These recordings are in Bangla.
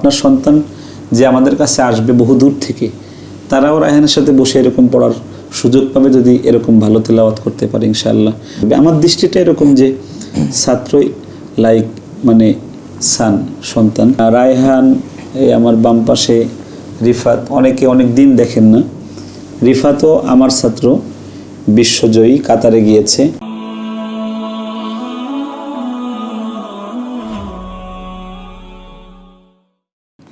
আপনার সন্তান যে আমাদের কাছে আসবে বহু দূর থেকে, তারাও রায়হানের সাথে বসে এরকম পড়ার সুযোগ পাবে যদি এরকম ভালো তেলাওয়াত করতে পারে ইনশাআল্লাহ। আমার দৃষ্টিটা এরকম যে ছাত্রই লাইক মানে সান, সন্তান। রায়হান, এই আমার বাম পাশে রিফাত, অনেকে অনেক দিন দেখেন না। রিফাতও আমার ছাত্র, বিশ্বজয়ী, কাতারে গিয়েছে।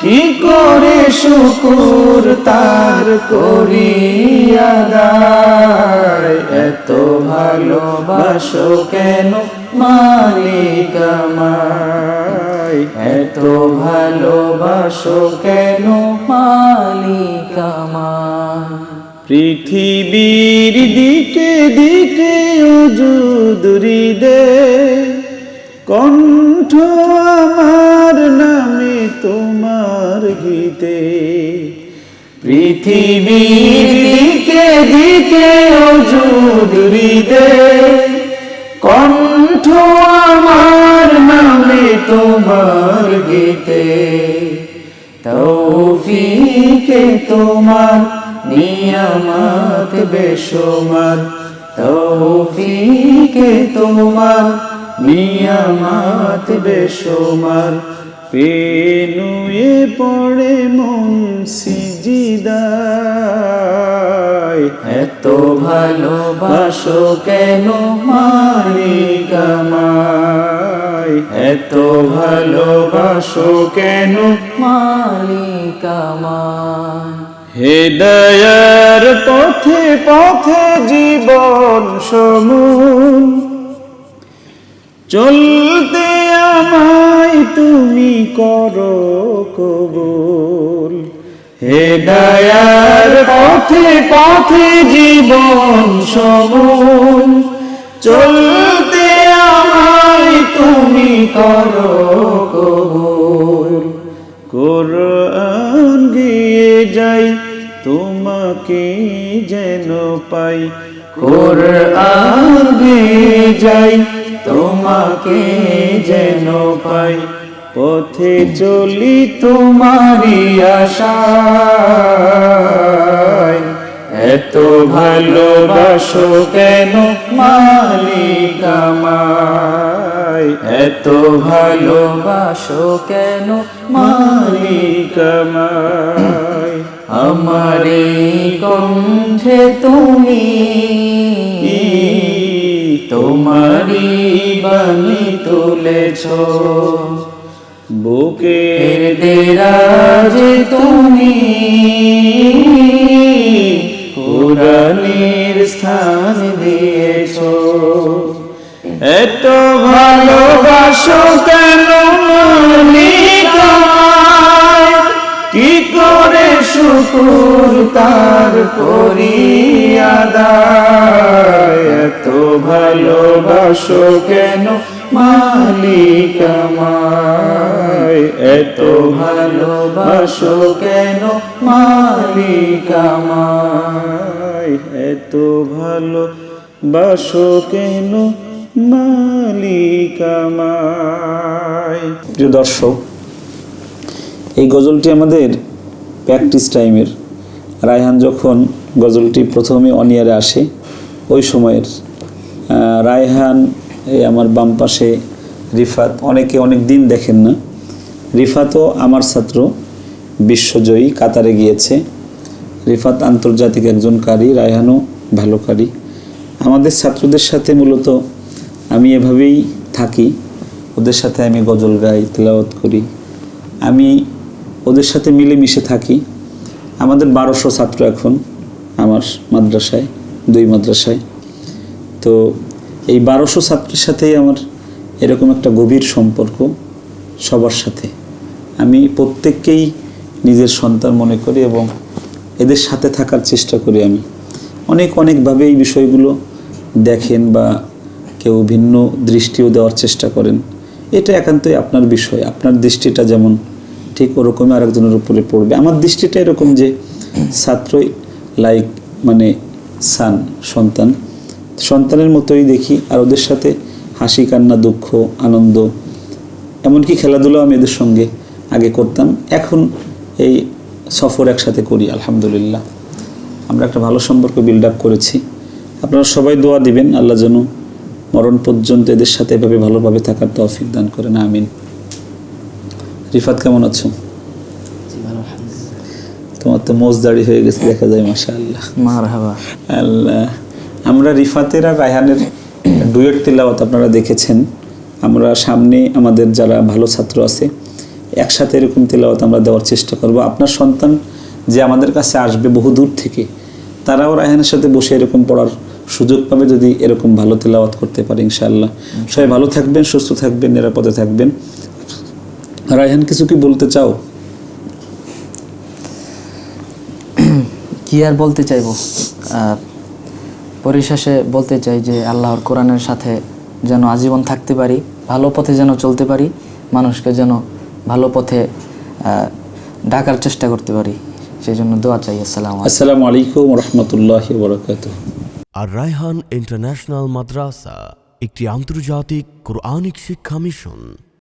কি করে শুকুর তার করি আদায় এত ভালোবাসো কেন মালিক আমায়? এত ভালোবাসো কেন মালিক আমায়? পৃথিবীর দিকে দিকে অজুদুরি দে কণ্ঠ আমার পৃথিবীর দিকে দিকে অজুদুরি দে কণ্ঠ আমার নামে তোমার গীতে। তৌফিকে তোমার নিয়ামত বেশমার। তৌফিকে তোমার নিয়ামত বেশমার। পেনুয়ে পড়ে মন সিজিদায়। এত ভালোবাসো কেন মালিক আমায় এত ভালোবাসো কেন মালিক আমায় হেদয়ার পথে পথে জীবন সমূল চলতে আমায় তুমি করো কবুল। হেদয়ার পথে পথে জীবন সমূল, চলতে আমায় তুমি করো কবুল। কোরআন গিয়ে যাই, তোমাকে যেন পাই। কোরআন গিয়ে যাই তোমাকে যেন পাই, পথে চলি তোমারি আশায়। এত ভালোবাসো কেন মালিক আমায়? এত ভালোবাসো কেন মালিক আমায়? আমার কণ্ঠে তুমি তোমারি বাণী তুলেছ বুকের দেরাজ তুমি কোরআনের স্থান দিয়েছ এত ভালোবাসো কেন? কি করে শুকুর তার করি আদায়। এত ভালোবাসো কেন মালিক আমায়? এত ভালোবাসো কেন মালিক এত ভালো বাসো কেন মালিক আমায়? প্রিয় দর্শক, এই গজলটি আমাদের প্র্যাকটিস টাইমের। রায়হান যখন গজলটি প্রথমে অনিয়ারে আসে, ওই সময়ের রায়হান, এই আমার বাম পাশে রিফাত, অনেকে অনেক দিন দেখেন না। রিফাতও আমার ছাত্র, বিশ্বজয়ী, কাতারে গিয়েছে। রিফাত আন্তর্জাতিক একজন কারি, রায়হানও ভালো কারি। আমাদের ছাত্রদের সাথে মূলত আমি এভাবেই থাকি। ওদের সাথে আমি গজল গাই, তেলাওয়াত করি। আমি ওদের সাথে মিলেমিশে থাকি। আমাদের বারোশো ছাত্র এখন আমার মাদ্রাসায়, দুই মাদ্রাসায়। তো এই বারোশো ছাত্রের সাথেই আমার এরকম একটা গভীর সম্পর্ক সবার সাথে। আমি প্রত্যেককেই নিজের সন্তান মনে করি এবং এদের সাথে থাকার চেষ্টা করি আমি। অনেক অনেকভাবে এই বিষয়গুলো দেখেন বা কেউ ভিন্ন দৃষ্টিও দেওয়ার চেষ্টা করেন। এটা একান্তই আপনার বিষয়। আপনার দৃষ্টিটা যেমন ঠিক ওরকমই আরেকজনের উপরে পড়বে। আমার দৃষ্টিটা এরকম যে ছাত্রই লাইক মানে সান, সন্তান। সন্তানের মতোই দেখি আর ওদের সাথে হাসি, কান্না, দুঃখ, আনন্দ। এমনকি খেলাধুলাও আমি এদের সঙ্গে আগে করতাম। এখন এই সফর একসাথে করি, আলহামদুলিল্লাহ। আমরা একটা ভালো সম্পর্ক বিল্ড আপ করেছি। আপনারা সবাই দোয়া দিবেন, আল্লাহ যেন মরণ পর্যন্ত এদের সাথে এভাবে ভালোভাবে থাকার তৌফিক দান করেন, আমিন। রিফাত কেমন আছো? তোমার তো মোজ দাড়ি হয়ে গেছে দেখা যায় মাসা আল্লাহ মারহাবা। আল্লাহ। আমরা রিফাতের আর রায়হানের ডুয়েট তিলাওয়াত আপনারা দেখেছেন। আমরা সামনে আমাদের যারা ভালো ছাত্র আছে একসাথে এরকম তিলাওয়াত আমরা দেওয়ার চেষ্টা করব। আপনার সন্তান যে আমাদের কাছে আসবে বহু দূর থেকে তারাও রায়হানের সাথে বসে এরকম পড়ার সুযোগ পাবে যদি এরকম ভালো তেলাওয়াত করতে পারে ইনশাআল্লাহ। সবাই ভালো থাকবেন সুস্থ থাকবেন নিরাপদে থাকবেন। রায়হান কিছু কি বলতে চাও? কি আর বলতে চাইব? আহ, পরিশেষে বলতে চাই যে আল্লাহর কোরআনের সাথে যেন আজীবন থাকতে পারি ভালো পথে যেন চলতে পারি মানুষকে যেন ভালো পথে ডাকার চেষ্টা করতে পারি। সেই জন্য দোয়া চাই। আসসালাম আসসালামু আলাইকুম রহমতুল্লাহ বরকাতুহ। আর রায়হান ইন্টারন্যাশনাল মাদ্রাসা একটি আন্তর্জাতিক কোরআনিক শিক্ষা মিশন।